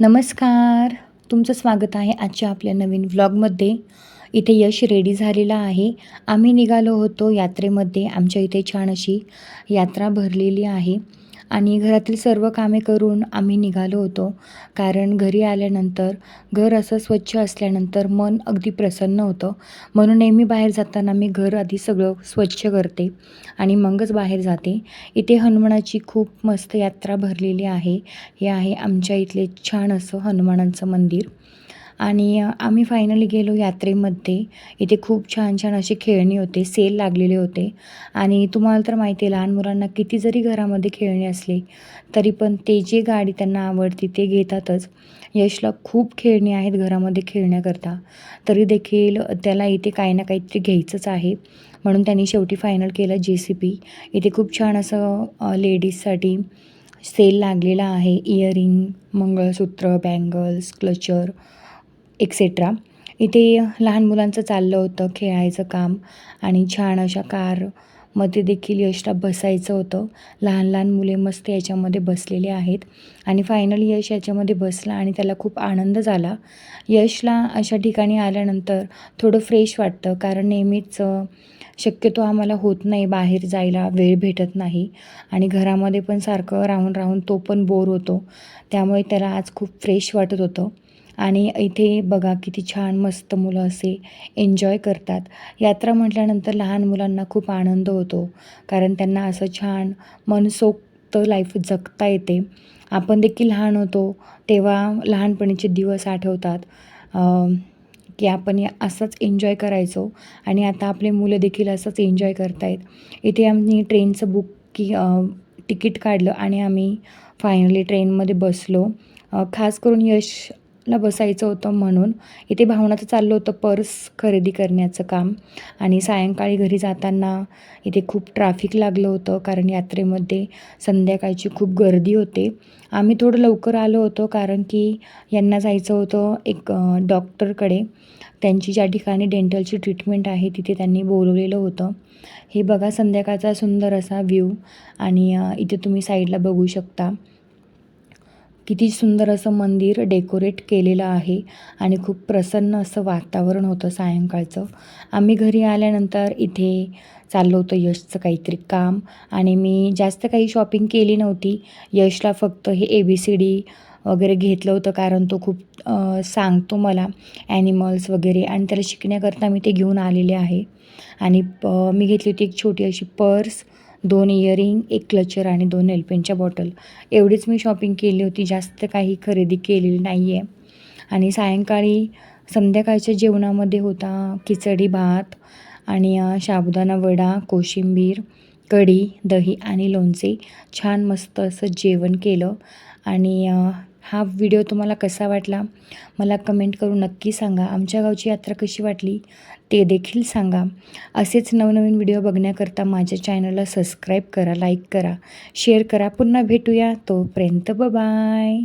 नमस्कार. तुमचं स्वागत आहे आजच्या आपल्या नवीन व्लॉगमध्ये. इथे यश रेडी झालेला आहे. आम्ही निघालो होतो यात्रेमध्ये. आमच्या इथे छान अशी यात्रा भरलेली आहे. आणि घरातील सर्व कामे करून आम्ही निघालो होतो. कारण घरी आल्यानंतर घर असं स्वच्छ असल्यानंतर मन अगदी प्रसन्न होतं. म्हणून नेहमी बाहेर जाताना मी घर आधी सगळं स्वच्छ करते आणि मगच बाहेर जाते. इथे हनुमानाची खूप मस्त यात्रा भरलेली आहे. हे आहे आमच्या इथले छान असं हनुमानांचं मंदिर. आणि आम्ही फायनली गेलो यात्रेमध्ये. इथे खूप छान छान असे खेळणी होते सेल लागलेले होते. आणि तुम्हाला तर माहिती आहे लहान मुलांना किती जरी घरामध्ये खेळणी असले तरी पण ते जे गाडी त्यांना आवडती ते घेतातच. यशला खूप खेळणी आहेत घरामध्ये खेळण्याकरता. तरी देखील त्याला इथे काही ना काहीतरी घ्यायचंच आहे. म्हणून त्यांनी शेवटी फायनल केलं जे सी पी इथे खूप छान असं लेडीजसाठी सेल लागलेला आहे. Earring mangalsutra bangles clutcher etcetera इथे लहान मुलांचं चाललं होतं खेळायचं काम आणि छान अशा कारमध्ये देखील यशला बसायचं होतं. लहान लहान मुले मस्त याच्यामध्ये बसलेले आहेत आणि फायनली यश याच्यामध्ये बसला आणि त्याला खूप आनंद झाला. यशला अशा ठिकाणी आल्यानंतर थोडं फ्रेश वाटतं कारण नेहमीच शक्यतो आम्हाला होत नाही बाहेर जायला वेळ भेटत नाही आणि घरामध्ये पण सारखं राहून राहून तो पण बोर होतो. त्यामुळे त्याला आज खूप फ्रेश वाटत होतं. आणि इथे बघा किती छान मस्त मुलं असे एन्जॉय करतात. यात्रा म्हटल्यानंतर लहान मुलांना खूप आनंद होतो. कारण त्यांना असं छान मनसोक्त लाईफ जगता येते. आपण देखील लहान होतो तेव्हा लहानपणीचे दिवस आठवतात की आपण असंच एन्जॉय करायचो आणि आता आपले मुलं देखील असंच एन्जॉय करतायत. इथे आम्ही ट्रेनचं बुक की तिकीट काढलं आणि आम्ही फायनली ट्रेनमध्ये बसलो. खास करून यश ला बसायचं होतं म्हणून इथे भावनाचं चाललं होतं पर्स खरेदी करण्याचं काम. आणि सायंकाळी घरी जाताना इथे खूप ट्रॅफिक लागलं होतं कारण यात्रेमध्ये संध्याकाळची खूप गर्दी होते. आम्ही थोडं लवकर आलो होतो कारण की यांना जायचं होतं एक डॉक्टरकडे त्यांची ज्या ठिकाणी डेंटलची ट्रीटमेंट आहे तिथे त्यांनी बोलवलेलं होतं. हे बघा संध्याकाळचा सुंदर असा व्ह्यू आणि इथे तुम्ही साईडला बघू शकता. किती सुंदर असं मंदिर डेकोरेट केलेलं आहे आणि खूप प्रसन्न असं वातावरण होतं सायंकाळचं. आम्ही घरी आल्यानंतर इथे चाललं होतं यशचं काहीतरी काम आणि मी जास्त काही शॉपिंग केली नव्हती. यशला फक्त हे ए बी सी डी वगैरे घेतलं होतं कारण तो खूप सांगतो मला ॲनिमल्स वगैरे आणि त्याला शिकण्याकरता मी ते घेऊन आलेले आहे. आणि प मी घेतली होती एक छोटी अशी पर्स दोन इयरिंग एक क्लचर आणि दोन एल्पेनच्या बॉटल एवढीच मी शॉपिंग केली होती. जास्त काही खरेदी केलेली नाही आहे आणि सायंकाळी संध्याकाळच्या जेवणामध्ये होता खिचडी भात आणि साबुदाणा वडा कोशिंबीर कढी दही आणि लोणचे. छान मस्त असं जेवण केलं. आणि हा व्हिडिओ तुम्हाला कसा वाटला मला कमेंट करून नक्की सांगा. आमच्या गावची यात्रा कशी वाटली ते देखील सांगा. असेच नवनवीन व्हिडिओ बघण्याकरता माझ्या चॅनलला सबस्क्राईब करा लाईक करा शेअर करा. पुन्हा भेटूया. तोपर्यंत बाय